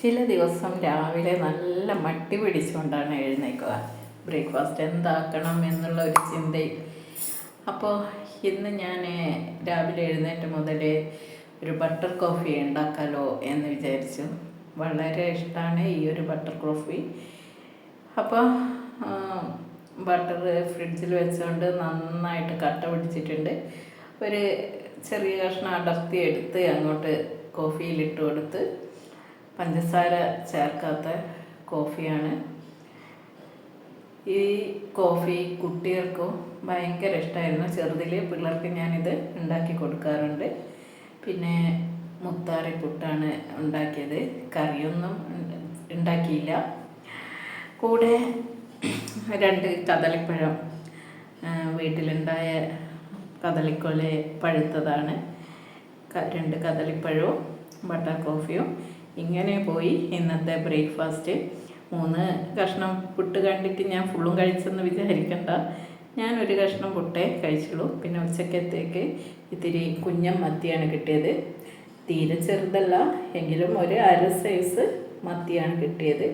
ചില ദിവസം രാവിലെ നല്ല മട്ടി പിടിച്ചുകൊണ്ടാണ് എഴുന്നേക്കുക. ബ്രേക്ക്ഫാസ്റ്റ് എന്താക്കണം എന്നുള്ള ഒരു ചിന്തയിൽ. അപ്പോൾ ഇന്ന് ഞാൻ രാവിലെ എഴുന്നേറ്റ് മുതൽ ഒരു ബട്ടർ കോഫി ഉണ്ടാക്കാലോ എന്ന് വിചാരിച്ചു. വളരെ ഇഷ്ടമാണ് ഈ ഒരു ബട്ടർ കോഫി അപ്പോൾ ബട്ടർ ഫ്രിഡ്ജിൽ വെച്ചുകൊണ്ട് നന്നായിട്ട് കട്ട പിടിച്ചിട്ടുണ്ട്. ഒരു ചെറിയ കഷ്ണം അടർത്തി എടുത്ത് അങ്ങോട്ട് കോഫിയിലിട്ട് കൊടുത്ത് പഞ്ചസാര ചേർക്കാത്ത കോഫിയാണ്. ഈ കോഫി കുട്ടികൾക്കും ഭയങ്കര ഇഷ്ടമായിരുന്നു ചെറുതിൽ പിള്ളേർക്ക് ഞാനിത് ഉണ്ടാക്കി കൊടുക്കാറുണ്ട്. പിന്നെ മുത്താറി പുട്ടാണ് ഉണ്ടാക്കിയത്. കറിയൊന്നും ഉണ്ടാക്കിയില്ല. കൂടെ രണ്ട് കദളിപ്പഴം വീട്ടിലുണ്ടായ കദളിക്കൊല പഴുത്തതാണ്. രണ്ട് കദളിപ്പഴവും ബട്ടർ കോഫിയും ഇങ്ങനെ പോയി ഇന്നത്തെ ബ്രേക്ക്ഫാസ്റ്റ്. മൂന്ന് കഷ്ണം പുട്ട് കണ്ടിട്ട് ഞാൻ ഫുള്ളും കഴിച്ചെന്ന് വിചാരിക്കണ്ട. ഞാൻ ഒരു കഷ്ണം പുട്ടേ കഴിച്ചുള്ളൂ. പിന്നെ ഉച്ചക്കത്തേക്ക് ഇത്തിരി കുഞ്ഞൻ മത്തിയാണ് കിട്ടിയത്. തീരെ ചെറുതല്ല എങ്കിലും ഒരു അര സൈസ് മത്തിയാണ് കിട്ടിയത്.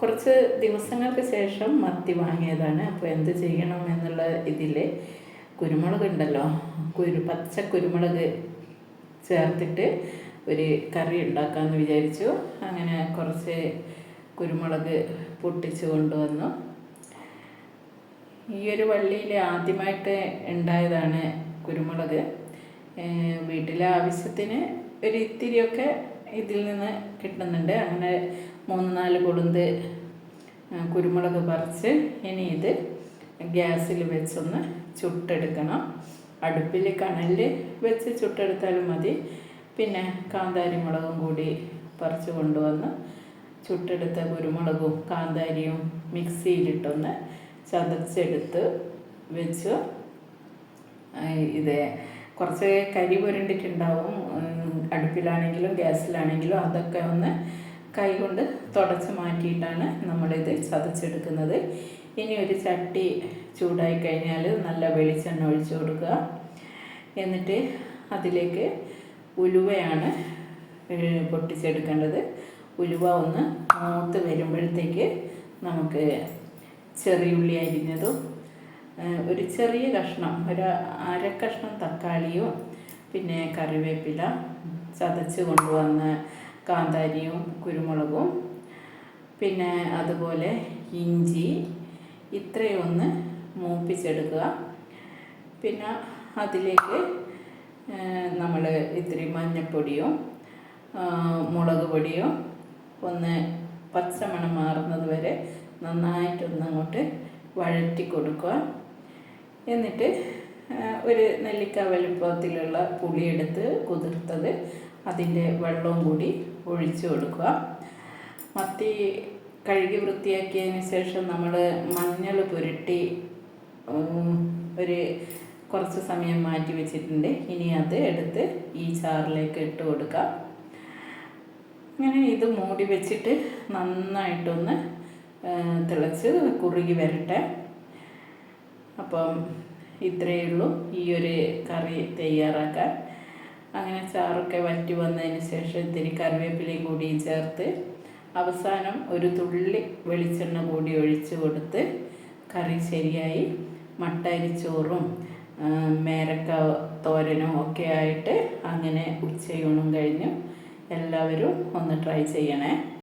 കുറച്ച് ദിവസങ്ങൾക്ക് ശേഷം മത്തി വാങ്ങിയതാണ്. അപ്പോൾ എന്ത് ചെയ്യണം എന്നുള്ള ഇതിൽ കുരുമുളക് ഉണ്ടല്ലോ കുരു പച്ച കുരുമുളക് ചേർത്തിട്ട് ഒരു കറി ഉണ്ടാക്കാമെന്ന് വിചാരിച്ചു. അങ്ങനെ കുറച്ച് കുരുമുളക് പൊട്ടിച്ച് കൊണ്ടുവന്നു. ഈ ഒരു വള്ളിയിൽ ആദ്യമായിട്ട് ഉണ്ടായതാണ് കുരുമുളക്. വീട്ടിലെ ആവശ്യത്തിന് ഒരു ഇത്തിരിയൊക്കെ ഇതിൽ നിന്ന് കിട്ടുന്നുണ്ട്. അങ്ങനെ മൂന്ന് നാല് കൊളുന്ത് കുരുമുളക് പറിച്ച് ഇനി ഇത് ഗ്യാസിൽ വെച്ചൊന്ന് ചുട്ടെടുക്കണം. അടുപ്പിൽ കണലിൽ വെച്ച് ചുട്ടെടുത്താലും മതി. പിന്നെ കാന്താരി മുളകും കൂടി പറിച്ച് കൊണ്ടുവന്ന് ചുട്ടെടുത്ത കുരുമുളകും കാന്താരിയും മിക്സിയിലിട്ടൊന്ന് ചതച്ചെടുത്ത് വെച്ച് ഇത് കുറച്ച് കരി പുരണ്ടിട്ടുണ്ടാവും. അടുപ്പിലാണെങ്കിലും ഗ്യാസിലാണെങ്കിലും അതൊക്കെ ഒന്ന് കൈ കൊണ്ട് തുടച്ച് മാറ്റിയിട്ടാണ് നമ്മളിത് ചതച്ചെടുക്കുന്നത്. ഇനി ഒരു ചട്ടി ചൂടായി കഴിഞ്ഞാൽ നല്ല വെളിച്ചെണ്ണ ഒഴിച്ചു കൊടുക്കുക. എന്നിട്ട് അതിലേക്ക് ഉലുവയാണ് പൊട്ടിച്ചെടുക്കേണ്ടത്. ഉലുവ ഒന്ന് മൂത്ത് വരുമ്പോഴത്തേക്ക് നമുക്ക് ചെറിയുള്ളി അരിഞ്ഞതും ഒരു ചെറിയ കഷ്ണം ഒരു അര കഷ്ണം തക്കാളിയും പിന്നെ കറിവേപ്പില ചതച്ച് കൊണ്ടുവന്ന കാന്താരിയും കുരുമുളകും പിന്നെ അതുപോലെ ഇഞ്ചി ഇത്രയും ഒന്ന് മൂപ്പിച്ചെടുക്കുക. പിന്നെ അതിലേക്ക് നമ്മൾ ഇത്തിരി മഞ്ഞൾപ്പൊടിയും മുളക് പൊടിയും ഒന്ന് പച്ചമണം മാറുന്നത് വരെ നന്നായിട്ടൊന്ന് അങ്ങോട്ട് വഴറ്റി കൊടുക്കുക. എന്നിട്ട് ഒരു നെല്ലിക്ക വലുപ്പത്തിലുള്ള പുളിയെടുത്ത് കുതിർത്തത് അതിന്റെ വെള്ളവും കൂടി ഒഴിച്ചു കൊടുക്കുക. മത്തി കഴുകി വൃത്തിയാക്കിയതിന് ശേഷം നമ്മൾ മഞ്ഞൾ പുരട്ടി ഒരു കുറച്ച് സമയം മാറ്റി വെച്ചിട്ടുണ്ട്. ഇനി അത് എടുത്ത് ഈ ചാറിലേക്ക് ഇട്ട് കൊടുക്കാം. അങ്ങനെ ഇത് മൂടി വെച്ചിട്ട് നന്നായിട്ടൊന്ന് തിളച്ച് കുറുകി വരട്ടെ. അപ്പം ഇത്രയേ ഉള്ളൂ ഈ ഒരു കറി തയ്യാറാക്കാൻ. അങ്ങനെ ചാറൊക്കെ വറ്റി വന്നതിന് ശേഷം ഇത്തിരി കറിവേപ്പിലയും കൂടി ചേർത്ത് അവസാനം ഒരു തുള്ളി വെളിച്ചെണ്ണ കൂടി ഒഴിച്ച് കൊടുത്ത് കറി ശരിയായി. മട്ടരിച്ചോറും മേരക്ക തോരനും ഒക്കെ ആയിട്ട് അങ്ങനെ ഉച്ചയൂണും കഴിഞ്ഞു എല്ലാവരും ഒന്ന് ട്രൈ ചെയ്യണേ.